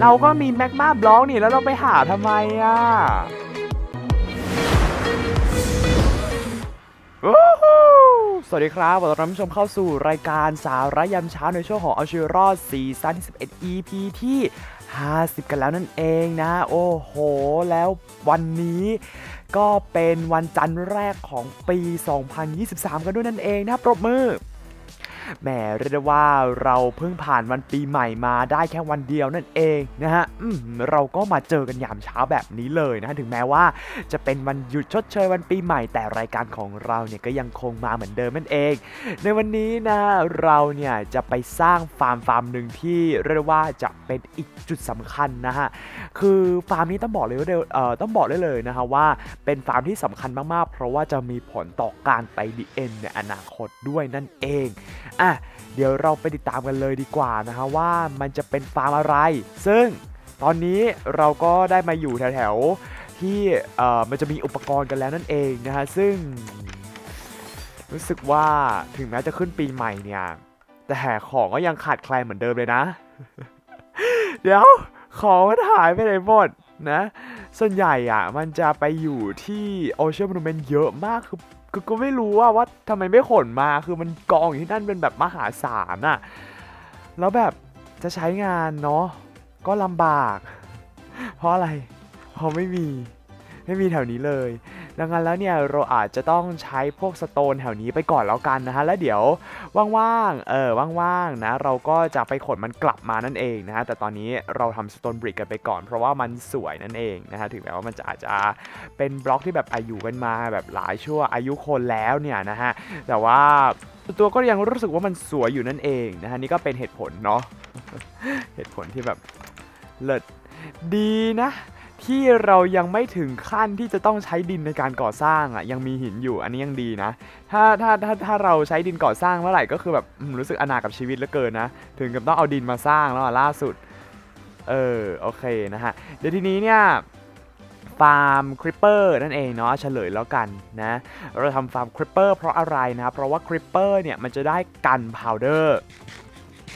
เราก็มีแมกมาบล็อกนี่แล้วเราไปหาทำไมอะสวัสดีครับขอต้อนรับผู้ชมเข้าสู่รายการสาระยามเช้าในช่วงของเอาชีวิตรอดซีซั่นที่11 EP ที่ 50 กันแล้วนั่นเองนะ โอ้โห แล้ววันนี้ก็เป็นวันจันทร์แรกของปี 2023 กันด้วยนั่นเองนะ ปรบมือ แหมเรียกได้ว่าเราเพิ่งผ่านวันปีใหม่มาได้แค่วันเดียวนั่นเองนะฮะเราก็มาเจอกันยามเช้าแบบนี้เลยนะถึงแม้ว่าจะเป็นวันหยุดชดเชยวันปีใหม่แต่รายการของเราเนี่ยก็ยังคงมาเหมือนเดิมนั่นเอง ในวันนี้นะเราเนี่ยจะไปสร้างฟาร์มฟาร์มหนึ่งที่เรียกว่าจะเป็นอีกจุดสำคัญนะฮะคือฟาร์มนี้ต้องบอกเลยว่าเอ่อต้องบอกได้เลยนะฮะว่าเป็นฟาร์มที่สำคัญมากๆ เพราะว่าจะมีผลต่อการไปดีเอ็นในอนาคตด้วยนั่นเองอะเดี๋ยวเราไปติดตามกันเลยดีกว่านะฮะว่ามันจะเป็นฟาร์มอะไร ซึ่งตอนนี้เราก็ได้มาอยู่แถวๆที่เอ่อมันจะมีอุปกรณ์กันแล้วนั่นเองนะฮะซึ่ง รู้สึกว่าถึงแม้จะขึ้นปีใหม่เนี่ย แต่ของก็ยังขาดแคลนเหมือนเดิมเลยนะ เดี๋ยวของมันหายไปไหนหมดนะ ส่วนใหญ่อะมันจะไปอยู่ที่โอเชียนม n น m เมนเยอะมากคือ คือก็ไม่รู้ว่าว่าทำไมไม่ขนมาคือมันกองอยู่ที่นั่นเป็นแบบมหาศาลอะแล้วแบบจะใช้งานเนาะก็ลำบาก เพราะอะไร เพราะไม่มี ไม่มีแถวนี้เลย ดังนั้นแล้วเนี่ยเราอาจจะต้องใช้พวกสโตนแถวนี้ไปก่อนแล้วกันนะฮะแล้วเดี๋ยวว่างๆเออว่างๆนะเราก็จะไปขนมันกลับมานั่นเองนะฮะแต่ตอนนี้เราทำสโตนบริกกันไปก่อน เพราะว่ามันสวยนั่นเองนะฮะถึงแม้ว่ามันจะอาจจะเป็นบล็อกที่แบบอายุกันมาแบบหลายชั่วอายุคนแล้วเนี่ยนะฮะแต่ว่าตัวก็ยังรู้สึกว่ามันสวยอยู่นั่นเองนะฮะนี่ก็เป็นเหตุผลเนาะเหตุผลที่แบบเลิศดีนะ ที่เรายังไม่ถึงขั้นที่จะต้องใช้ดินในการก่อสร้างอะยังมีหินอยู่อันนี้ยังดีนะ ถ้าถ้าถ้าถ้าเราใช้ดินก่อสร้างเมื่อไหร่ก็คือแบบรู้สึกอนาถกับชีวิตเหลือเกินนะ ถึงกับต้องเอาดินมาสร้างแล้วล่าสุด เออโอเคนะฮะเดี๋ยวทีนี้เนี่ยฟาร์มคริปเปอร์นั่นเองเนาะเฉลยแล้วกันนะเราทำฟาร์มคริปเปอร์เพราะอะไรนะ เพราะว่าคริปเปอร์เนี่ยมันจะได้กันพาวเดอร์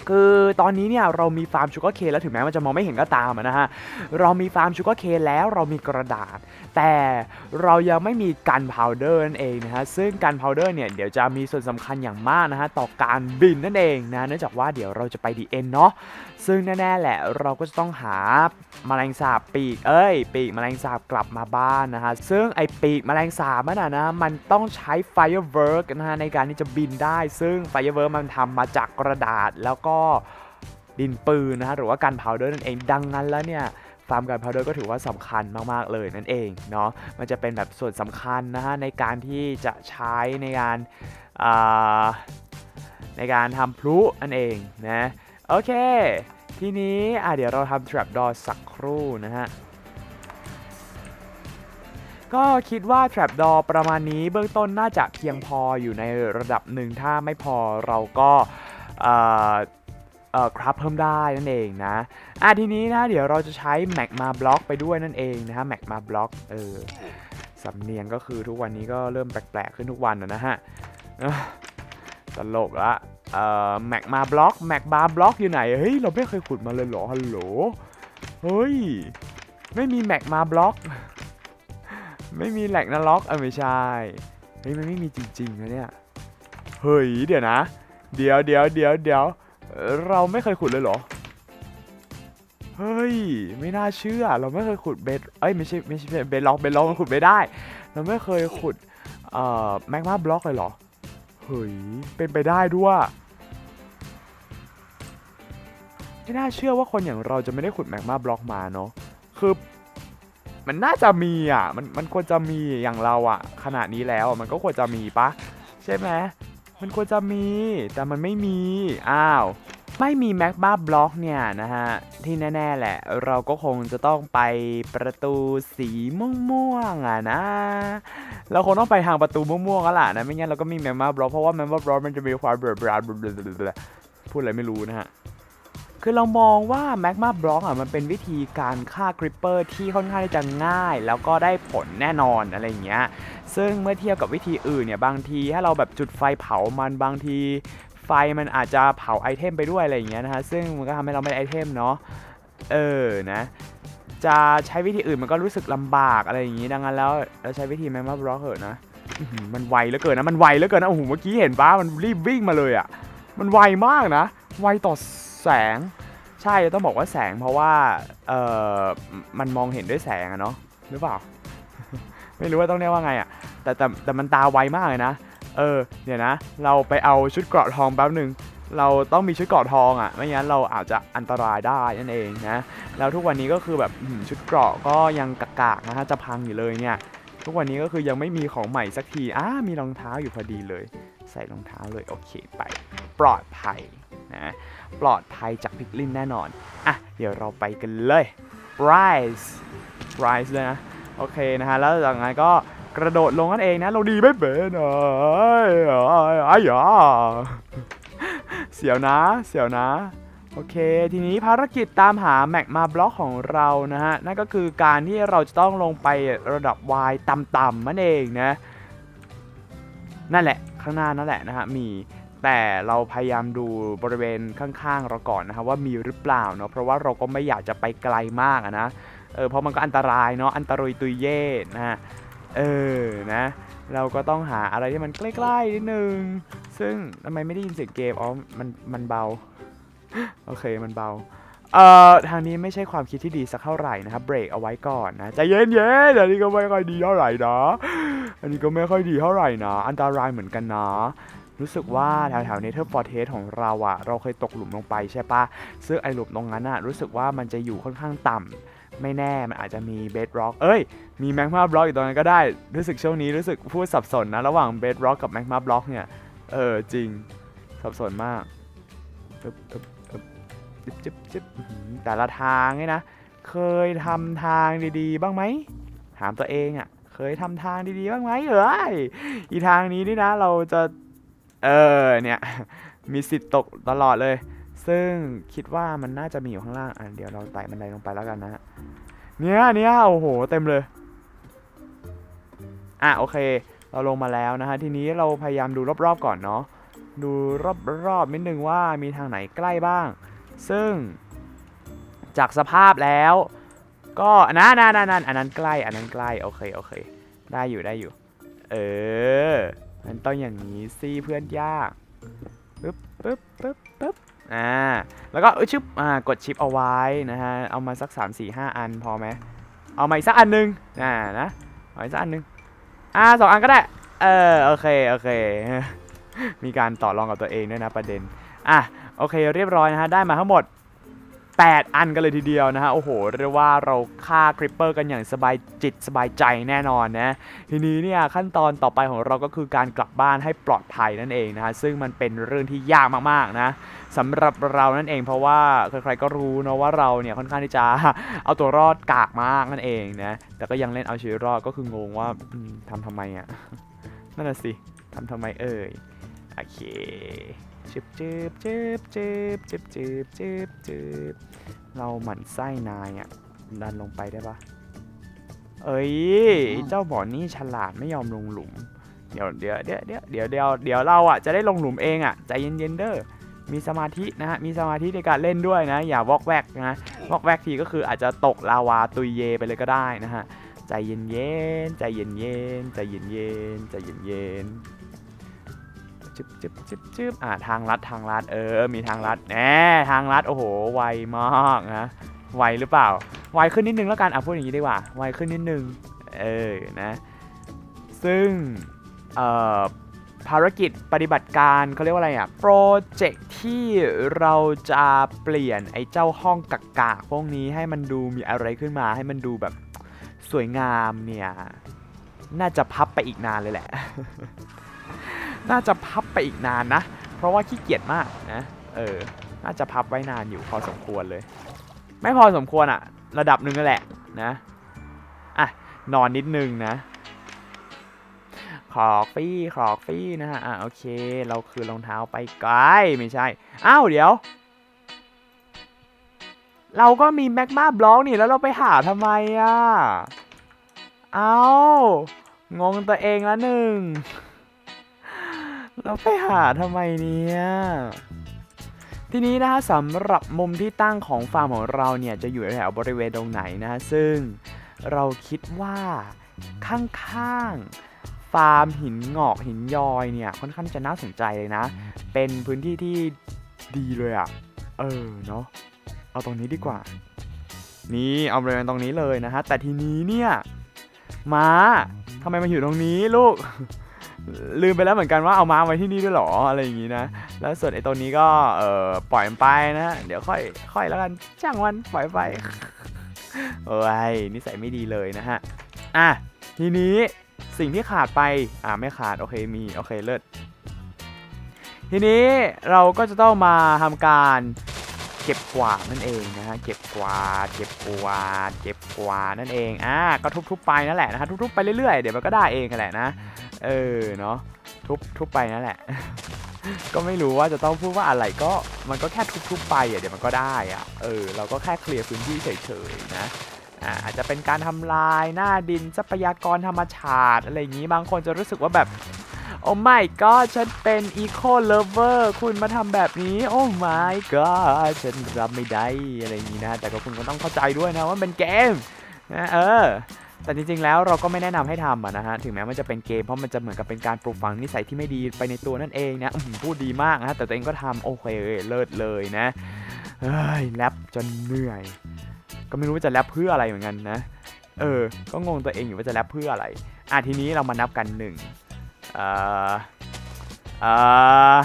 คือตอนนี้เนี่ยเรามีฟาร์มชูการ์เคนแล้วถึงแม้มันจะมองไม่เห็นก็ตามนะฮะเรามีฟาร์มชูการ์เคนแล้วเรามีกระดาษ แต่เรายังไม่มีกันพาวเดอร์นั่นเองนะฮะซึ่งกันพาวเดอร์เนี่ยเดี๋ยวจะมีส่วนสำคัญอย่างมากนะฮะต่อการบินนั่นเองนะเนื่องจากว่าเดี๋ยวเราจะไปดีเอ็นเนาะซึ่งแน่ๆแหละเราก็จะต้องหาแมลงสาบปีกเอ้ย ปีกแมลงสาบกลับมาบ้านนะฮะซึ่งไอปีกแมลงสาบมันนะนะมันต้องใช้ firework นะฮะในการที่จะบินได้ ซึ่ง firework มันทำมาจากกระดาษแล้วก็ดินปืนนะฮะหรือว่าการเผาด้วยนั่นเองดังนั้นแล้วเนี่ยฟาร์มการพาวเดอร์ก็ถือว่าสำคัญมาก ๆ เลยนั่นเองเนาะมันจะเป็นแบบส่วนสำคัญนะฮะในการที่จะใช้ในการในการทำพลุนั่นเองนะโอเค ทีนี้อะเดี๋ยวเราทำ trap door สักครู่นะฮะก็คิดว่า trap door ประมาณนี้เบื้องต้นน่าจะเพียงพออยู่ในระดับหนึ่งถ้าไม่พอเราก็ ครับเพิ่มได้นั่นเองนะอะทีนี้นะเดี๋ยวเราจะใช้ magma block ไปด้วยนั่นเองนะฮะ magma block เออสำเนียงก็คือทุกวันนี้ก็เริ่มแปลกๆขึ้นทุกวันนะฮะตลกละเอ่อ magma block magma block อกอยู่ไหนเฮ้ยเราไม่เคยขุดมาเลยเหรอฮัลโหลเฮ้ยไม่มี magma block ไม่มีแหลกนล็อกเออไม่ใช่เฮ้ยมันไม่มีจริงๆนะเนี่ยเฮ้ยเดี๋ยวนะ เดี๋ยวเดี๋ยวเดี๋ยวเดี๋ยว เราไม่เคยขุดเลยเหรอ เฮ้ย ไม่น่าเชื่อ เราไม่เคยขุดเบดเอ้ยไม่ใช่ไม่ใช่เบดล็อกเบดล็อกมันขุดไม่ได้ เราไม่เคยขุดเอ่อแมกมาบล็อกเลยเหรอ เฮ้ย เป็นไปได้ด้วย ไม่น่าเชื่อว่าคนอย่างเราจะไม่ได้ขุดแมกมาบล็อกมาเนาะ คือมันน่าจะมีอะ มันมันควรจะมีอย่างเราอะ ขนาดนี้แล้วมันก็ควรจะมีปะใช่ไหมมันควรจะมี แต่มันไม่มี อ้าว ไม่มีแม็กบ้าบล็อกเนี่ยนะฮะ ที่แน่ ๆ แหละ เราก็คงจะต้องไปประตูสีม่วงๆอะนะ เราคงต้องไปทางประตูม่วงๆแล้วล่ะนะ ไม่งั้นเราก็มีแม็กบ้าบล็อกเพราะว่าแม็กบ้าบล็อกมันจะมีความเบลอๆพูดอะไรไม่รู้นะฮะคือเรามองว่าแมกมาบล็อกอะมันเป็นวิธีการฆ่าคริปเปอร์ที่ค่อนข้างที่จะง่าย แล้วก็ได้ผลแน่นอนอะไรอย่างเงี้ยซึ่งเมื่อเทียบกับวิธีอื่นเนี่ยบางทีถ้าเราแบบจุดไฟเผามันบางที ไฟมันอาจจะเผาไอเทมไปด้วยอะไรอย่างเงี้ยนะฮะซึ่งมันก็ทำให้เราไม่ได้ไอเทมเนาะเออนะจะใช้วิธีอื่นมันก็รู้สึกลำบากอะไรอย่างงี้ดังนั้นแล้วเราใช้วิธีแมมมาบล็อกเถอะนะมันไวเหลือเกินนะมันไวเหลือเกินนะโอ้โหเมื่อกี้เห็นปะมันรีบวิ่งมาเลยอะ่ะมันไวมากนะ ไวต่อแสง ใช่ต้องบอกว่าแสงเพราะว่าเออมันมองเห็นด้วยแสงอะเนาะหรือเปล่า ไม่รู้ว่าต้องเรียกว่าไงอะ่ะแต่แต่แต่มันตาไวมากเลยนะ เออเดี๋ยวนะ เราไปเอาชุดเกราะทองแป๊บหนึ่งเราต้องมีชุดเกราะทองอะ่ะ ไม่งั้นเราอาจจะอันตรายได้นั่นเองนะ แล้วทุกวันนี้ก็คือแบบชุดเกราะก็ยังกากๆนะฮะจะพังอยู่เลยเนี่ย ทุกวันนี้ก็คือยังไม่มีของใหม่สักทีอ้ามีรองเท้าอยู่พอดีเลย ใส่รองเท้าเลยโอเคไป ปลอดภัยนะปลอดภัยจากพิกลินแน่นอนอะเดี๋ยวเราไปกันเลย rise rise เลยนะโอเคนะฮะแล้วจากนั้นก็ กระโดดลงนั่นเองนะ เราดีไม่เป็นเอ้ยอ้ยอ้ายอะเสียวนะ เสียวนะ โอเค ทีนี้ภารกิจตามหาแม็กมาบล็อกของเรานะฮะ นั่นก็คือการที่เราจะต้องลงไประดับ Y ต่ำๆนั่นเองนะ นั่นแหละ ข้างหน้านั่นแหละนะฮะ มีแต่เราพยายามดูบริเวณข้างๆเราก่อนนะครับว่ามีหรือเปล่าเนาะเพราะว่าเราก็ไม่อยากจะไปไกลมากนะเออเพราะมันก็อันตรายเนาะอันตรายตุยเย่นะฮะ เออนะ เราก็ต้องหาอะไรที่มันใกล้ๆนิดนึง ซึ่งทำไมไม่ได้ยินเสียงเกมอ๋อมันมันเบา โอเคมันเบาเอ่อทางนี้ไม่ใช่ความคิดที่ดีสักเท่าไหร่นะครับเบรกเอาไว้ก่อนนะใจเย็นๆอันนี้ก็ไม่ค่อยดีเท่าไหร่นะ อันนี้ก็ไม่ค่อยดีเท่าไหร่นะ อันตรายเหมือนกันนะ รู้สึกว่าแถวๆเนเธอร์ฟอร์เทสของเราอะเราเคยตกหลุมลงไปใช่ปะซึ่งไอหลุมตรงนั้นอะรู้สึกว่ามันจะอยู่ค่อนข้างต่ำไม่แน่มันอาจจะมีเบดร็อกเอ้ย มีแมกมาบล็อกอยู่ตรงนั้นก็ได้ รู้สึกช่วงนี้รู้สึกพูดสับสนนะ ระหว่างเบดร็อกกับแมกมาบล็อกเนี่ย เออจริง สับสนมากจิ๊บจิ๊บจิ๊บแต่ละทางเนี่ยนะ เคยทำทางดีๆ บ้างไหม ถามตัวเองอะ่ะ เคยทำทางดีๆ บ้างไหมเอ้ยอีทางนี้นี่นะ เราจะ เออเนี่ยมีสิทธิ์ตกตลอดเลย ซึ่งคิดว่ามันน่าจะมีอยู่ข้างล่างอะเดี๋ยวเราไต่บันไดลงไปแล้วกันนะเนี่ยเนี่ยโอ้โหเต็มเลยอะโอเค เราลงมาแล้วนะฮะทีนี้เราพยายามดูรอบๆก่อนเนาะดูรอบๆนิดนึงว่ามีทางไหนใกล้บ้าง ซึ่งจากสภาพแล้ว ก็นั่นนั่นนั่นอันนั้นใกล้อันนั้นใกล้โอเคโอเค ได้อยู่ได้อยู่ เออ มันต้องอย่างนี้สิเพื่อนยากปึ๊บปึ๊บปึ๊บปึ๊บอ่า แล้วก็เออชึบอ่ากดชิปเอาไว้นะฮะ เอามาสัก 3 4 5 อันพอไหม เอามาอีกสักอันหนึงอ่านะเอาอีกสักอันหนึงอ่าสองอันก็ได้ เออโอเคโอเค มีการต่อรองกับตัวเองด้วยนะประเด็น อะโอเคเรียบร้อยนะฮะได้มาทั้งหมด 8 อันกันเลยทีเดียวนะฮะ โอ้โห เรียกว่าเราฆ่าคริปเปอร์กันอย่างสบายจิตสบายใจแน่นอนนะ ทีนี้เนี่ยขั้นตอนต่อไปของเราก็คือการกลับบ้านให้ปลอดภัยนั่นเองนะฮะ ซึ่งมันเป็นเรื่องที่ยากมากๆนะสำหรับเรานั่นเองเพราะว่าใครๆก็รู้นะว่าเราเนี่ยค่อนข้างที่จะเอาตัวรอดกากมากนั่นเองนะ แต่ก็ยังเล่นเอาชีวิตรอดก็คืองงว่าอืมทำทำไมอะนั่นน่ะสิทำทำไมเอ่ย โอเคจึบจึบจึบจึบจึบจึบจึบจึบเราหมั่นไส้นายอะ ดันลงไปได้ปะเอ้ยไอ้เจ้าบอนี่ฉลาดไม่ยอมลงหลุม เดี๋ยวเดี๋ยวเดี๋ยวเดี๋ยวเดี๋ยวเดี๋ยวเดี๋ยวเราอะจะได้ลงหลุมเองอะใจเย็นๆเด้อมีสมาธินะฮะ มีสมาธิในการเล่นด้วยนะ อย่าวอกแวกนะ วอกแวกทีก็คืออาจจะตกลาวาตุยเยไปเลยก็ได้นะฮะ ใจเย็นเย็นๆ ใจเย็นเย็นๆใจเย็นเย็นๆใจเย็นเย็นๆ จึบจึบจึบจึบอ่าทางลัดทางลัดเออ มีทางลัดแหมทางลัดโอ้โหไวมากนะไวหรือเปล่าไวขึ้นนิดนึงแล้วกันอะพูดอย่างนี้ดีกว่าไวขึ้นนิดนึงเออนะซึ่งเอ่อภารกิจปฏิบัติการเขาเรียกว่าอะไรอะโปรเจกต์ที่เราจะเปลี่ยนไอ้เจ้าห้องกักกากพวกนี้ให้มันดูมีอะไรขึ้นมาให้มันดูแบบสวยงามเนี่ย น่าจะพับไปอีกนานเลยแหละ น่าจะพับไปอีกนานนะ เพราะว่าขี้เกียจมากนะ เออ น่าจะพับไว้นานอยู่พอสมควรเลย ไม่พอสมควรอะระดับหนึ่งนั่นแหละนะอะนอนนิดนึงนะขอกฟี่ขอกฟี่นะฮะ อะโอเค เราคือรองเท้าไปไกลไม่ใช่ อ้าวเดี๋ยว เราก็มีแมกมาบล็อกนี่แล้วเราไปหาทำไมอะ เอ้างงตัวเองละหนึ่ง เราไปหาทำไมเนี่ยทีนี้นะฮะสำหรับมุมที่ตั้งของฟาร์มของเราเนี่ยจะอยู่แถวบริเวณตรงไหนนะฮะซึ่งเราคิดว่าข้างๆฟาร์มหินงอกหินยอยเนี่ยค่อนข้างจะน่าสนใจเลยนะ เป็นพื้นที่ที่ดีเลยอะ่ะ เออเนาะเอาตรงนี้ดีกว่า นี่เอาบริเวณตรงนี้เลยนะฮะแต่ทีนี้เนี่ยมาทำไมมาอยู่ตรงนี้ลูก ลืมไปแล้วเหมือนกันว่าเอาม้าไว้ที่นี่ด้วยหรออะไรอย่างงี้นะ แล้วส่วนไอ้ตัวนี้ก็เออปล่อยมันไปนะ เดี๋ยวค่อยค่อยแล้วกันช่างมันปล่อยไปโอ้ยนิสัยไม่ดีเลยนะฮะอะทีนี้สิ่งที่ขาดไปอ่าไม่ขาดโอเคมีโอเคเลิศทีนี้เราก็จะต้องมาทำการเก็บกวาดนั่นเองนะฮะเก็บกวาดเก็บกวาดเก็บกวาดนั่นเองอ่าก็ทุบๆไปนั่นแหละนะฮะทุบๆไปเรื่อยๆเดี๋ยวมันก็ได้เองกันแหละนะ เออเนาะทุบทุบไปนั่นแหละ ก็ไม่รู้ว่าจะต้องพูดว่าอะไรก็มันก็แค่ทุบๆไปอะเดี๋ยวมันก็ได้อะเออเราก็แค่เคลียร์พื้นที่เฉยๆนะอาจจะเป็นการทำลายหน้าดินทรัพยากรธรรมชาติอะไรอย่างนี้บางคนจะรู้สึกว่าแบบโอ้ไม่ก็ฉันเป็นอีโคเลเวอร์คุณมาทำแบบนี้ โอ้ไม่ก็ฉันรับไม่ได้อะไรอย่างนี้นะ แต่ก็คุณก็ต้องเข้าใจด้วยนะว่าเป็นเกมนะเออ แต่จริงๆแล้วเราก็ไม่แนะนำให้ทำนะฮะถึงแม้มันจะเป็นเกมเพราะมันจะเหมือนกับเป็นการปลูกฝังนิสัยที่ไม่ดีไปในตัวนั่นเองนะพูดดีมากนะแต่ตัวเองก็ทำโอเคเลิศเลยนะเฮ้ยแรปจนเหนื่อย ก็ไม่รู้ว่าจะแรปเพื่ออะไรเหมือนกันนะเออ ก็งงตัวเองอยู่ว่าจะแรปเพื่ออะไรอะทีนี้เรามานับกันหนึ่งอ่อเอ่อ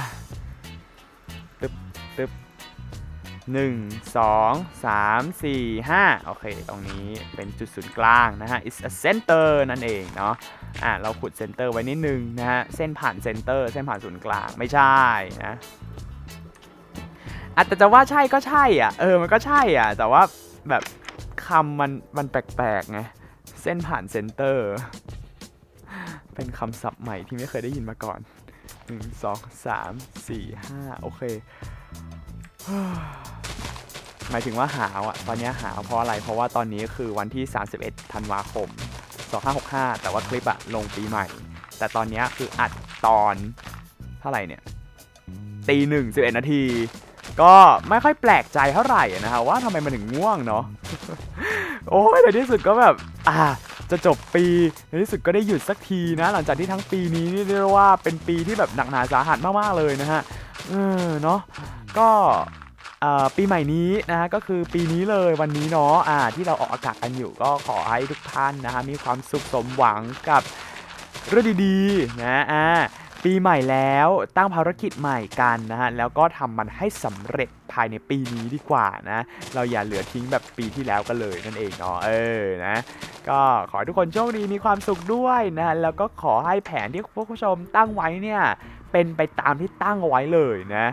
1 2 3 4 5 โอเค ตรงนี้เป็นจุดศูนย์กลางนะฮะ is a center นั่นเองเนาะ อะ เราขุดเซนเตอร์ไว้นิดนึงนะฮะ เส้นผ่านเซนเตอร์ เส้นผ่านศูนย์กลาง ไม่ใช่นะอาจจะว่าใช่ก็ใช่อะ เออ มันก็ใช่อะ แต่ว่าแบบคำมัน มันแปลกๆไง เส้นผ่านเซนเตอร์ เป็นคำศัพท์ใหม่ที่ไม่เคยได้ยินมาก่อน 1 2 3 4 5 โอเค หมายถึงว่าหาวอะตอนนี้หาวเพราะอะไรเพราะว่าตอนนี้คือวันที่ 31 ธันวาคม 2565 แต่ว่าคลิปอะลงปีใหม่ แต่ตอนนี้คืออัดตอนเท่าไหร่เนี่ยตีหนึ่งสิบเอ็ดนาที ก็ไม่ค่อยแปลกใจเท่าไหร่อะนะฮะว่าทำไมมันถึงง่วงเนาะโอ้ยในที่สุดก็แบบอ่าจะจบปีในที่สุดก็ได้หยุดสักทีนะ หลังจากที่ทั้งปีนี้นี่เรียกว่าเป็นปีที่แบบหนักหนาสาหัสมากๆเลยนะฮะเออเนาะก็ ปีใหม่นี้นะฮะก็คือปีนี้เลยวันนี้เนาะอ่าที่เราออกอากาศกันอยู่ก็ขอให้ทุกท่านนะฮะมีความสุขสมหวังกับเรื่องดีๆนะอ่าปีใหม่แล้วตั้งภารกิจใหม่กันนะฮะแล้วก็ทำมันให้สำเร็จภายในปีนี้ดีกว่านะ เราอย่าเหลือทิ้งแบบปีที่แล้วกันเลยนั่นเองเนาะเออนะก็ขอให้ทุกคนโชคดีมีความสุขด้วยนะแล้วก็ขอให้แผนที่พวกผู้ชมตั้งไว้เนี่ยเป็นไปตามที่ตั้งเอาไว้เลยนะ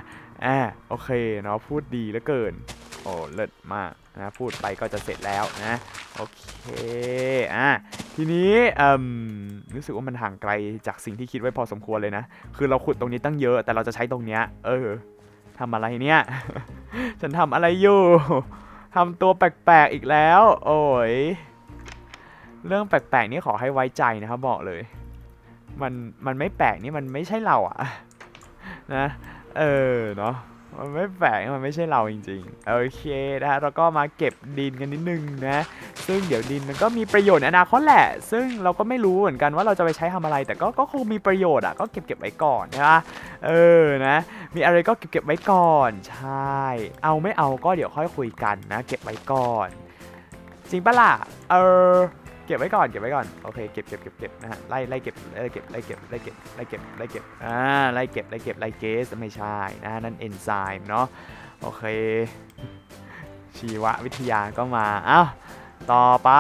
อ่าโอเคเนาะพูดดีเหลือเกิน โอ้เลิศมากนะพูดไปก็จะเสร็จแล้วนะโอเคอะทีนี้อ่มรู้สึกว่ามันห่างไกลจากสิ่งที่คิดไว้พอสมควรเลยนะ คือเราขุดตรงนี้ตั้งเยอะ แต่เราจะใช้ตรงเนี้ยเออทำอะไรเนี่ย ฉันทำอะไรอยู่ทำตัวแปลกๆอีกแล้ว โอ้ยเรื่องแปลกๆนี่ขอให้ไว้ใจนะครับบอกเลย มันมันไม่แปลกนี่มันไม่ใช่เราอะนะ เออเนาะมันไม่แปลกมันไม่ใช่เราจริงๆ โอเคนะฮะเราก็มาเก็บดินกันนิดนึงนะ ซึ่งเดี๋ยวดินมันก็มีประโยชน์อนาคตแหละ ซึ่งเราก็ไม่รู้เหมือนกันว่าเราจะไปใช้ทำอะไร แต่ก็ก็คงมีประโยชน์อะ ก็เก็บเก็บไว้ก่อนนะเออนะ มีอะไรก็เก็บเก็บไว้ก่อน ใช่ เอาไม่เอาก็เดี๋ยวค่อยคุยกันนะ เก็บไว้ก่อน จริงปะล่ะ เออ เก็บไว้ก่อนเก็บไว้ก่อนโอเคเก็บเก็บเก็บเก็บนะฮะไล่ไล่เก็บไล่เก็บไล่เก็บไล่เก็บไล่เก็บไล่เก็บอ่าไล่เก็บไล่เก็บไล่เกสไม่ใช่นะฮะนั่นเอนไซม์เนาะโอเค ชีววิทยาก็มาเอ้าต่อไป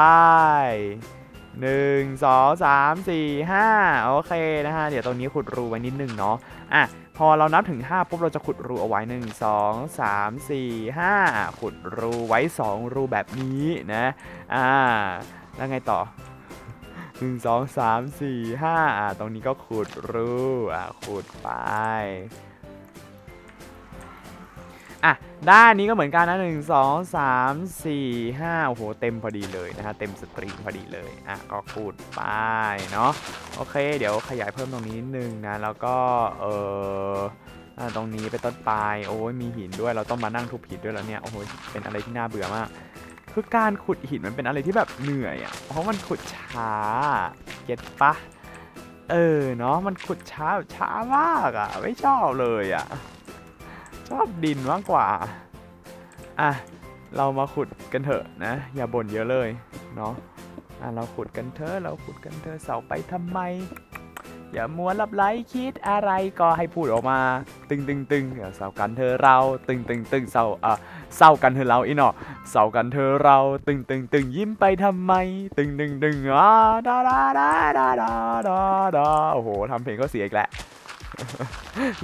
หนึ่งสองสามสี่ห้าโอเคนะฮะ เดี๋ยวตรงนี้ขุดรูไว้นิดนึงเนาะอะพอเรานับถึง 5 ปุ๊บเราจะขุดรูเอาไว้ 1 2 3 4 5 ขุดรูไว้ 2 รูแบบนี้นะอ่า แล้วไงต่อ1 2 3 4 5อ่าตรงนี้ก็ขุดรูอ่าขุดไปอะด้านนี้ก็เหมือนกันนะหนึ่งสองสามสี่ห้าโอ้โหเต็มพอดีเลยนะฮะเต็มสตรีมพอดีเลยอะก็คูดไปเนาะโอเค เดี๋ยวขยายเพิ่มตรงนี้นิดนึงนะแล้วก็เอออ่าตรงนี้ไปนต้นปลายโอ้ยมีหินด้วยเราต้องมานั่งทุบหินด้วยแล้วเนี่ยโอ้โหเป็นอะไรที่น่าเบื่อมาก คือการขุดหินมันเป็นอะไรที่แบบเหนื่อยอะ่ะ เพราะมันขุดช้า เก็ตปะ เออเนาะมันขุดช้าช้ามากอะ่ะ ไม่ชอบเลยอะ ชอบดินมากกว่า อะ เรามาขุดกันเถอะนะ อย่าบ่นเยอะเลย เนาะ อะเราขุดกันเถอะ เราขุดกันเถอะเสาไปทำไม อย่ามัวลับไหลคิดอะไรก็ให้พูดออกมา ตึงตึงตึงเดี๋ยวเสากันเธอเรา ตึงตึงตึงเศร้าอะเศร้ากันเธอเราอีนาะเศร้ากันเธอเรา ตึงตึงตึงยิ้มไปทำไม ตึงตึงตึงอ่าดาดาดาดาดาดาดาโอ้โหทำเพลงก็เสียอีกแล้ว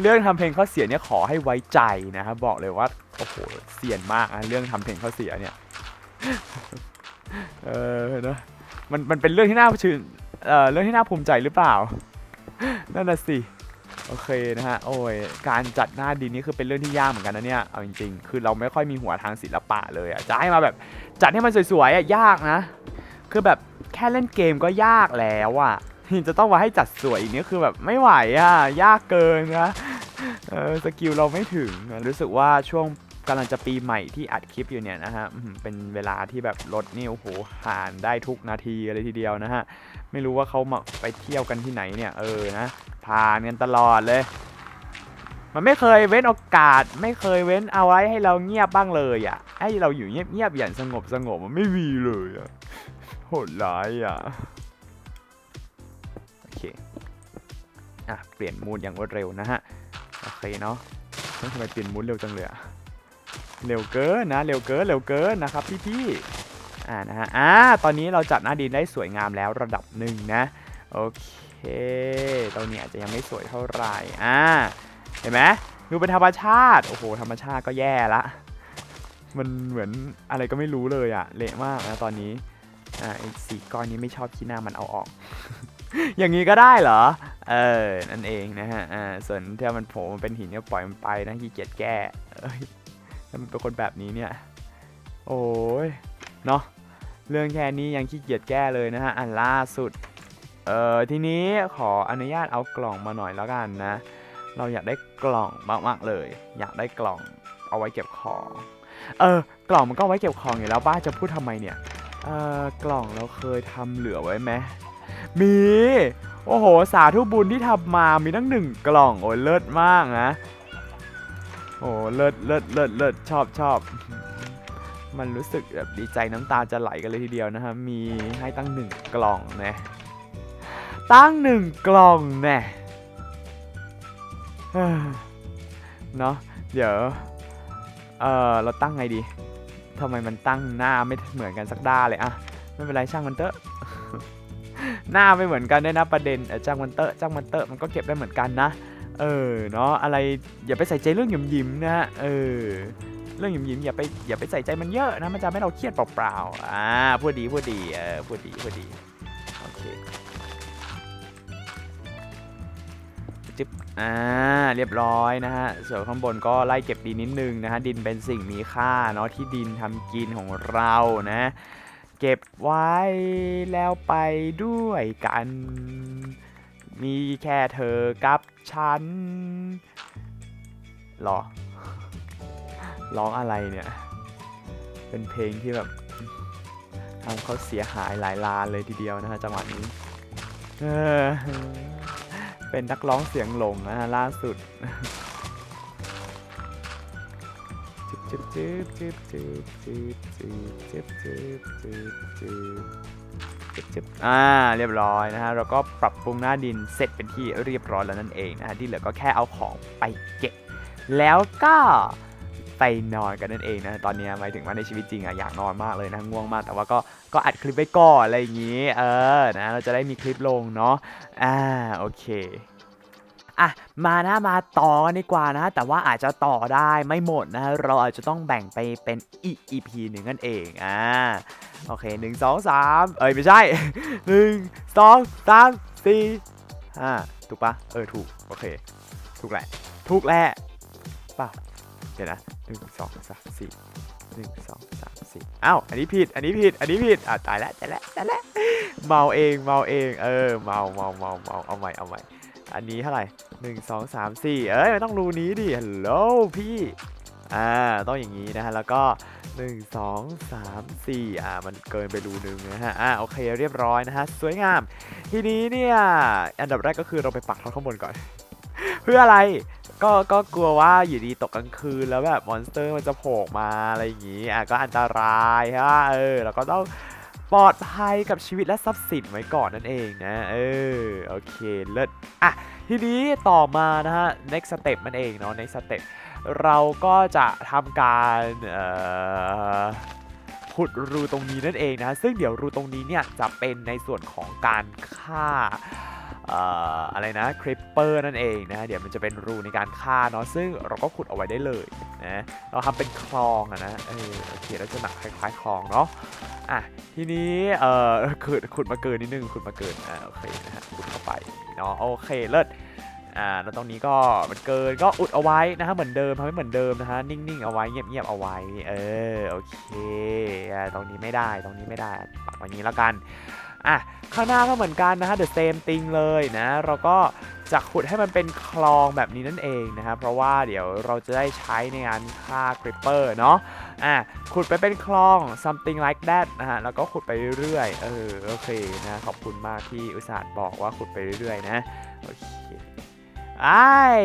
เรื่องทำเพลงข้อเสียเนี่ยขอให้ไว้ใจนะครับบอกเลยว่าโอ้โหเสียนมากนะเรื่องทำเพลงข้อเสียเนี่ยเออเนอะมันมันเป็นเรื่องที่น่าชื่นเอ่อเรื่องที่น่าภูมิใจหรือเปล่า นั่นน่ะสิ โอเคนะฮะ โอ้ย การจัดหน้าดินนี่คือเป็นเรื่องที่ยากเหมือนกันนะเนี่ย เอาจริงๆ คือเราไม่ค่อยมีหัวทางศิลปะเลยอะจะให้มาแบบจัดให้มันสวยๆอะยากนะ คือแบบแค่เล่นเกมก็ยากแล้วอะจะต้องมาให้จัดสวยอีกนี่คือแบบไม่ไหวอะยากเกินนะ เออ สกิลเราไม่ถึง รู้สึกว่าช่วง กำลังจะปีใหม่ที่อัดคลิปอยู่เนี่ยนะฮะเป็นเวลาที่แบบรถนี่โอ้โหผ่านได้ทุกนาทีเลยทีเดียวนะฮะ ไม่รู้ว่าเขามาไปเที่ยวกันที่ไหนเนี่ยเออนะผ่านกันตลอดเลย มันไม่เคยเว้นโอกาส ไม่เคยเว้นเอาไว้ให้เราเงียบบ้างเลยอะ่ะให้เราอยู่เงียบๆอย่างสงบสงบมันไม่มีเลยอะ่ะโหดร้ายอะ่ะโอเคอะเปลี่ยนมูดอย่างรวดเร็วนะฮะโอเคเนาะทำไมเปลี่ยนมูดเร็วจังเลยอะ เร็วเกินนะ เร็วเกิน เร็วเกินนะครับพี่ๆ อ่านะฮะ อ่า ตอนนี้เราจัดหน้าดินได้สวยงามแล้วระดับหนึ่งนะ โอเคตรงนี้อาจจะยังไม่สวยเท่าไหร่ อ่า เห็นไหมดูเป็นธรรมชาติ โอ้โห ธรรมชาติก็แย่ละ มันเหมือนอะไรก็ไม่รู้เลยอะเละมากนะตอนนี้ อ่าสีก้อนนี้ไม่ชอบขี้หน้ามันเอาออก อย่างนี้ก็ได้เหรอ เออ นั่นเองนะฮะ อ่า ส่วนถ้ามันโผล่มันเป็นหินก็ปล่อยมันไปนะขี้เกียจแก้ ถ้ามันเป็นคนแบบนี้เนี่ย โอ้ย เนาะเรื่องแค่นี้ยังขี้เกียจแก้เลยนะฮะ อันล่าสุด เอ่อ ทีนี้ขออนุญาตเอากล่องมาหน่อยแล้วกันนะ เราอยากได้กล่องมากๆเลย อยากได้กล่องเอาไว้เก็บของ เออ กล่องมันก็เอาไว้เก็บของอยู่แล้วป้าจะพูดทำไมเนี่ย เออกล่องเราเคยทำเหลือไว้ไหมมี โอ้โห สาธุบุญที่ทำมามีตั้งหนึ่งกล่อง โอ้ยเลิศมากนะ อ้เลิศเลิศเลิศเลิศชอบชอบ มันรู้สึกแบบดีใจน้ำตาจะไหลกันเลยทีเดียวนะฮะ มีให้ตั้งหนึ่งกล่องนะ ตั้งหนึ่งกล่องแน่เนาะเดี๋ยว เออเราตั้งไงดีทำไมมันตั้งหน้าไม่เหมือนกันสักด้าเลยอะไม่เป็นไรช่างมันเตอะหน้าไม่เหมือนกันด้วยนะประเด็นเออจ้างมันเตอะจ้างมันเตอะมันก็เก็บได้เหมือนกันนะ เออเนาะอะไรอย่าไปใส่ใจเรื่องหยิมยิมนะฮะเออเรื่องหยิมยิมอย่าไปอย่าไปใส่ใจมันเยอะนะมันจะทำให้เราเครียดเปล่าๆอ่าพูดดีพูดดีเออพูดดีพูดดีโอเคจึ๊บอ่าเรียบร้อยนะฮะส่วนข้างบนก็ไล่เก็บดินนิดนึงนะฮะดินเป็นสิ่งมีค่าเนาะที่ดินทำกินของเรานะ เก็บไว้แล้วไปด้วยกัน มีแค่เธอกับฉันหรอ ร้องอะไรเนี่ย เป็นเพลงที่แบบทำเขาเสียหายหลายล้านเลยทีเดียวนะฮะจังหวะนี้เป็นนักร้องเสียงหลงนะฮะล่าสุดจึ๊บจึ๊บจึ๊บจึ๊บจึ๊บจึ๊บจึ๊บจึ๊บจึ๊บ จึ๊บจึ๊บจึ๊บอ่าเรียบร้อยนะฮะเราก็ปรับปรุงหน้าดินเสร็จเป็นที่เรียบร้อยแล้วนั่นเองนะฮะที่เหลือก็แค่เอาของไปเก็บ แล้วก็ไปนอนกันนั่นเองนะตอนนี้หมายถึงว่าในชีวิตจริงอะอยากนอนมากเลยนะง่วงมาก แต่ว่าก็ก็อัดคลิปไว้ก่อนอะไรอย่างงี้ เออนะเราจะได้มีคลิปลงเนาะอ่าโอเค อะมานะมาต่อกันดีกว่านะ แต่ว่าอาจจะต่อได้ไม่หมดนะ เราอาจจะต้องแบ่งไปเป็นอีก EP หนึ่งนั่นเองอ่าโอเคหนึ่งสองสามเอ้ยไม่ใช่หนึ่งสองสามสี่ห้าถูกปะเออถูกโอเค ถูกแหละ ถูกแหละเปล่าเดี๋ยวนะหนึ่งสองสามสี่หนึ่งสองสามสี่อ้าวอันนี้ผิด อันนี้ผิด อันนี้ผิด อะตายแล้วตายแล้วตายแล้วเมาเอง เมาเอง เออ เมาเมาเมาเมาเอาใหม่ เอาใหม่ อันนี้เท่าไหร่หนึ่งสองสามสี่เอ้ยมันต้องรูนี้ดิฮัลโหลพี่อ่าต้องอย่างนี้นะฮะแล้วก็หนึ่งสองสามสี่อ่ามันเกินไปรูนึงนะฮะอ่าโอเคเรียบร้อยนะฮะสวยงาม ทีนี้เนี่ยอันดับแรกก็คือเราไปปักท็อข้างบนก่อน เพื่ออะไรก็ก็กลัวว่าอยู่ดีตกกลางคืนแล้วแบบมอนสเตอร์มันจะโผล่มาอะไรอย่างงี้อะก็อันตรายฮะเออเราก็ต้อง ปลอดภัยกับชีวิตและทรัพย์สินไว้ก่อนนั่นเองนะเออโอเคเลิศอะทีนี้ต่อมานะฮะ next step มันเองเนาะ next step เราก็จะทำการขุดรูตรงนี้นั่นเองนะ ซึ่งเดี๋ยวรูตรงนี้เนี่ยจะเป็นในส่วนของการฆ่า อะไรนะคริปเปอร์นั่นเองนะเดี๋ยวมันจะเป็นรูในการฆ่าเนาะซึ่งเราก็ขุดเอาไว้ได้เลยนะเราทำเป็นคลองอะนะเออโอเคแล้วจะหนักคล้ายๆคลองเนาะอะทีนี้เอ่อขุดขุดมาเกินนิดนึงขุดมาเกินอ่าโอเคนะฮะขุดเข้าไปเนาะโอเคเลิศอ่าแล้วตรงนี้ก็มันเกินก็อุดเอาไว้นะฮะเหมือนเดิมทำให้เหมือนเดิมนะฮะนิ่งๆเอาไว้เงียบๆเอาไว้เออโอเคอ่าตรงนี้ไม่ได้ตรงนี้ไม่ได้ปักไว้นี้แล้วกัน อะข้างหน้าก็เหมือนกันนะฮะ the same thing เลยนะเราก็จะขุดให้มันเป็นคลองแบบนี้นั่นเองนะครับเพราะว่าเดี๋ยวเราจะได้ใช้ในการฆ่า creeper เนาะอะขุดไปเป็นคลอง something like that นะฮะแล้วก็ขุดไปเรื่อยๆเออโอเคนะขอบคุณมากที่อุตส่าห์บอกว่าขุดไปเรื่อยๆนะโอเคไอ้าย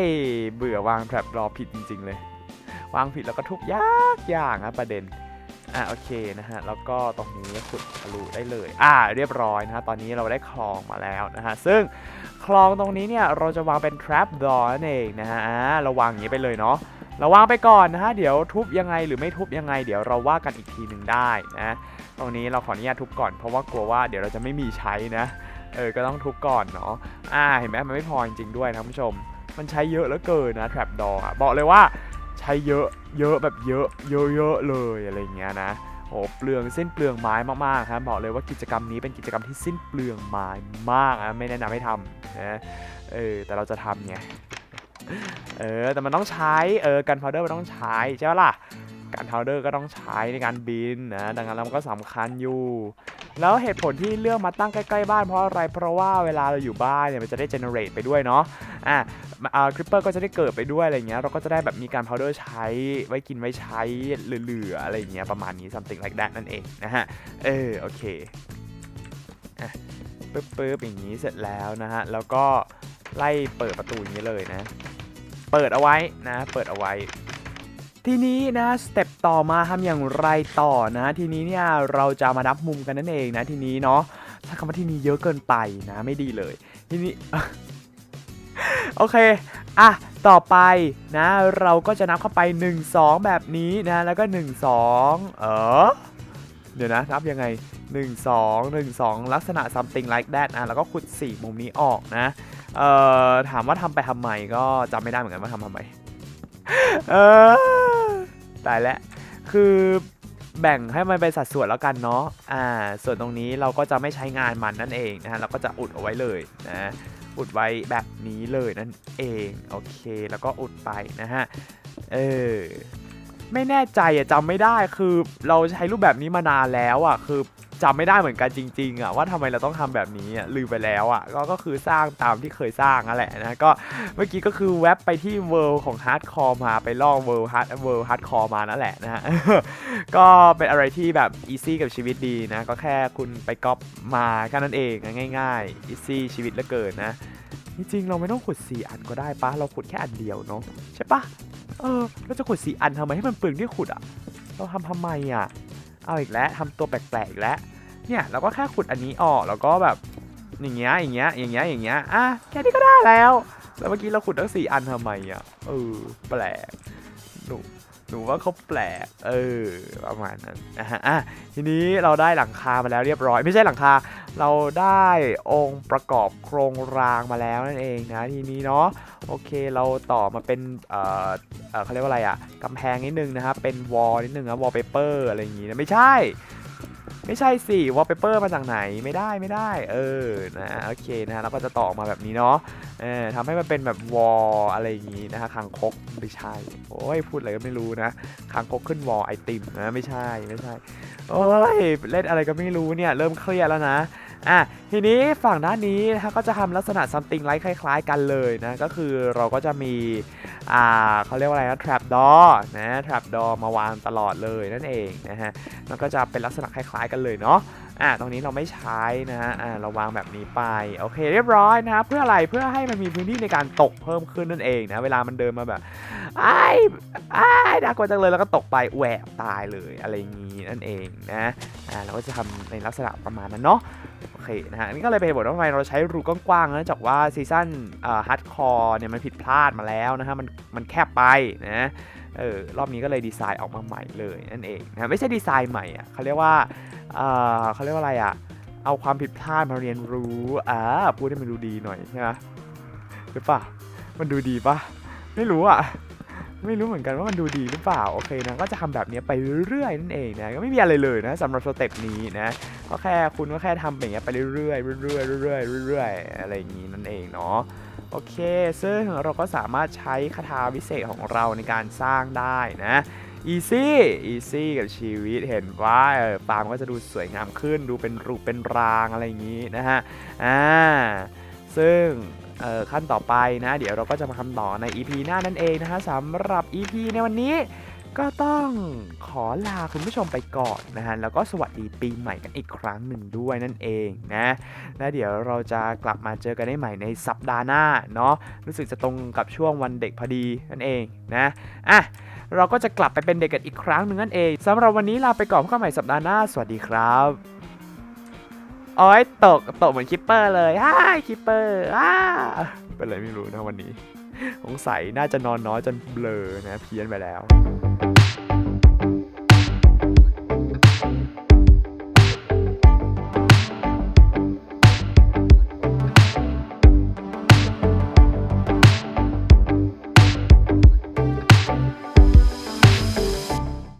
เบื่อวางแทรปรอผิดจริง ๆ เลย วางผิดแล้วก็ทุกยากอย่ากนะประเด็น อะโอเคนะฮะแล้วก็ตรงนี้ขุดทะลุได้เลย อ่าเรียบร้อยนะฮะตอนนี้เราได้คลองมาแล้วนะฮะซึ่งคลองตรงนี้เนี่ยเราจะวางเป็น trap door นั่นเองนะฮะาเราวางอย่างนี้ไปเลยเนาะเราวางไปก่อนนะฮะเดี๋ยวทุบยังไงหรือไม่ทุบยังไง เดี๋ยวเราว่ากันอีกทีหนึ่งได้นะตรงนี้เราขออนุญาตทุบก่อนเพราะว่ากลัวว่าเดี๋ยวเราจะไม่มีใช้นะเออก็ต้องทุบก่อนเนาะอ่าเห็นไหมมันไม่พอจริงๆด้วยนะคุณผู้ชม มันใช้เยอะเหลือเกินนะ trap door อะบอกเลยว่า ใช้เยอะเยอะแบบเยอะเยอะๆเลยอะไรเงี้ยนะโอ้เปลืองสิ้นเปลืองไม้มากๆครับบอกเลยว่ากิจกรรมนี้เป็นกิจกรรมที่สิ้นเปลืองไม้มากนะไม่แนะนำให้ทำนะเออแต่เราจะทำไงเออแต่มันต้องใช้เออกันพาวเดอร์มันต้องใช้ใช่ไหมล่ะกันพาวเดอร์ก็ต้องใช้ในการบินนะดังนั้นแล้วมันก็สำคัญอยู่ แล้วเหตุผลที่เลือกมาตั้งใกล้ๆบ้านเพราะอะไร เพราะว่าเวลาเราอยู่บ้านเนี่ยมันจะได้เจเนเรตไปด้วยเนาะ อะอ่าคริปเปอร์ก็จะได้เกิดไปด้วยอะไรเงี้ย เราก็จะได้แบบมีการพาวเดอร์ใช้ไว้กินไว้ใช้เหลือๆอะไรเงี้ยประมาณนี้ something like that นั่นเองนะฮะ เออโอเคอะปึ๊บปึ๊บอย่างนี้เสร็จแล้วนะฮะ แล้วก็ไล่เปิดประตูอย่างนี้เลยนะ เปิดเอาไว้นะ เปิดเอาไว้ ทีนี้นะสเต็ปต่อมาทำอย่างไรต่อนะ ทีนี้เนี่ยเราจะมานับมุมกันนั่นเองนะ ทีนี้เนาะถ้าคำว่าที่นี้เยอะเกินไปนะไม่ดีเลย ทีนี้โอเค อะ ต่อไปนะ เราก็จะนับเข้าไป 1 2 แบบนี้นะ แล้วก็ 1 2 เออ เดี๋ยวนะ นับยังไง 1 2 1 2 ลักษณะ something like that นะ แล้วก็ขุด 4 มุมนี้ออกนะ เอ่อ ถามว่าทำไปทำไมก็จำไม่ได้เหมือนกันว่าทำทำไม เออตายแล้วคือแบ่งให้มันเป็นสัดส่วนแล้วกันเนาะ อ่า ส่วนตรงนี้เราก็จะไม่ใช้งานมันนั่นเองนะฮะ เราก็จะอุดเอาไว้เลยนะ อุดไว้แบบนี้เลยนั่นเอง โอเค แล้วก็อุดไปนะฮะ เออ ไม่แน่ใจอะจำไม่ได้ คือเราใช้รูปแบบนี้มานานแล้วอะคือ จำไม่ได้เหมือนกันจริงๆอะว่าทำไมเราต้องทำแบบนี้อะลืมไปแล้วอะก็ก็คือสร้างตามที่เคยสร้างนั่นแหละนะก็เมื่อกี้ก็คือแว็บไปที่เวิลด์ของฮาร์ดคอร์มาไปล่องเวิลด์ฮาร์ดเวิลด์ฮาร์ดคอร์มานั่นแหละนะฮะก็เป็นอะไรที่แบบอีซี่กับชีวิตดีนะก็แค่คุณไปก๊อปมาแค่นั้นเองง่ายๆอีซี่ชีวิตเหลือเกินนะจริงๆเราไม่ต้องขุด 4 อันก็ได้ปะเราขุดแค่อันเดียวเนาะใช่ปะเออเราจะขุด 4 อันทำไมให้มันเปลืองที่ขุดอะเราทำทำไมอะ เอาอีกแล้วทำตัวแปลกๆอีกแล้วเนี่ยเราก็แค่ขุดอันนี้ออกแล้วก็แบบอย่างเงี้ยอย่างเงี้ยอย่างเงี้ยอย่างเงี้ยอะแค่นี้ก็ได้แล้ว แล้วเมื่อกี้เราขุดทั้งสี่อันทำไมอะเออแปลกหนู หนูว่าเขาแปลก เออ ประมาณนั้นนะฮะอะทีนี้เราได้หลังคามาแล้วเรียบร้อย ไม่ใช่หลังคา เราได้องค์ประกอบโครงรางมาแล้วนั่นเองนะทีนี้เนาะ โอเค เราต่อมาเป็น เอ่อเขาเรียกว่าอะไรอะกำแพงนิดนึงนะครับเป็นวอลนิดนึงนะวอลเปเปอร์อะไรอย่างงี้นะ ไม่ใช่ ไม่ใช่สิวอลเปเปอร์มาจากไหนไม่ได้ไม่ได้ เออนะโอเคนะฮะแล้วก็จะต่อกมาแบบนี้เนาะเออทำให้มันเป็นแบบวอลอะไรอย่างงี้นะฮะคังคกไม่ใช่โอ้ยพูดอะไรก็ไม่รู้นะคังคกขึ้นวอลไอติมนะไม่ใช่ไม่ใช่โอ้ยเล่นอะไรก็ไม่รู้เนี่ยเริ่มเครียดแล้วนะ อะทีนี้ฝั่งด้านนี้นะฮะก็จะทำลักษณะ something like คล้าย ๆ กันเลยนะก็คือเราก็จะมีอ่าเขาเรียกว่าอะไรนะ trap door นะ trap door มาวางตลอดเลยนั่นเองนะฮะมันก็จะเป็นลักษณะคล้าย ๆ กันเลยเนาะ อะตรงนี้เราไม่ใช้นะฮะอ่าเราวางแบบนี้ไปโอเคเรียบร้อยนะเพื่ออะไรเพื่อให้มันมีพื้นที่ในการตกเพิ่มขึ้นนั่นเองนะเวลามันเดินมาแบบไอ้ไอ้ายน่ากลัวจังเลยแล้วก็ตกไปแหวกตายเลยอะไรอย่างงี้นั่นเองนะอ่าเราก็จะทำในลักษณะประมาณนั้นเนาะโอเคนะฮะนี่ก็เลยเป็นเหตุผลว่าทำไมเราใช้รูกว้างๆเนื่องจากว่าซีซั่นฮาร์ดคอร์เนี่ยมันผิดพลาดมาแล้วนะฮะมันมันแคบไปนะ เออรอบนี้ก็เลยดีไซน์ออกมาใหม่เลยนั่นเองนะไม่ใช่ดีไซน์ใหม่อะเขาเรียกว่าเออเขาเรียกว่าอะไรอะเอาความผิดพลาดมาเรียนรู้อ่าพูดให้มันดูดีหน่อยใช่ไหมหรือเปล่ามันดูดีปะไม่รู้อะไม่รู้เหมือนกันว่ามันดูดีหรือเปล่าโอเคนะก็จะทำแบบนี้ไปเรื่อยๆนั่นเองนะก็ไม่มีอะไรเลยนะสำหรับสเต็ปนี้นะก็แค่คุณก็แค่ทำแบบนี้ไปเรื่อยๆเรื่อยๆเรื่อยๆเรื่อยๆอะไรอย่างนี้นั่นเองเนาะ โอเค ซึ่งเราก็สามารถใช้คาถาวิเศษของเราในการสร้างได้นะ easy easy กับชีวิตเห็นว่าเออฟาร์มก็จะดูสวยงามขึ้น ดูเป็นรูปเป็นรางอะไรอย่างนี้นะฮะอ่าซึ่งขั้นต่อไปนะ เดี๋ยวเราก็จะมาคำต่อใน EP หน้านั่นเองนะฮะสำหรับ EP ในวันนี้ ก็ต้องขอลาคุณผู้ชมไปก่อนนะฮะ แล้วก็สวัสดีปีใหม่กันอีกครั้งหนึ่งด้วยนั่นเองนะ และเดี๋ยวเราจะกลับมาเจอกันได้ใหม่ในสัปดาห์หน้าเนาะ รู้สึกจะตรงกับช่วงวันเด็กพอดีนั่นเองนะ อะ เราก็จะกลับไปเป็นเด็กกันอีกครั้งหนึ่งนั่นเองสำหรับวันนี้ลาไปก่อนพบกันใหม่สัปดาห์หน้า สวัสดีครับโอ้ยตกตกเหมือนคิปเปอร์เลยฮ่าคิปเปอร์ฮ่าเป็นไรไม่รู้นะวันนี้ สงสัยน่าจะนอนน้อยจนเบลอนะเพี้ยนไปแล้ว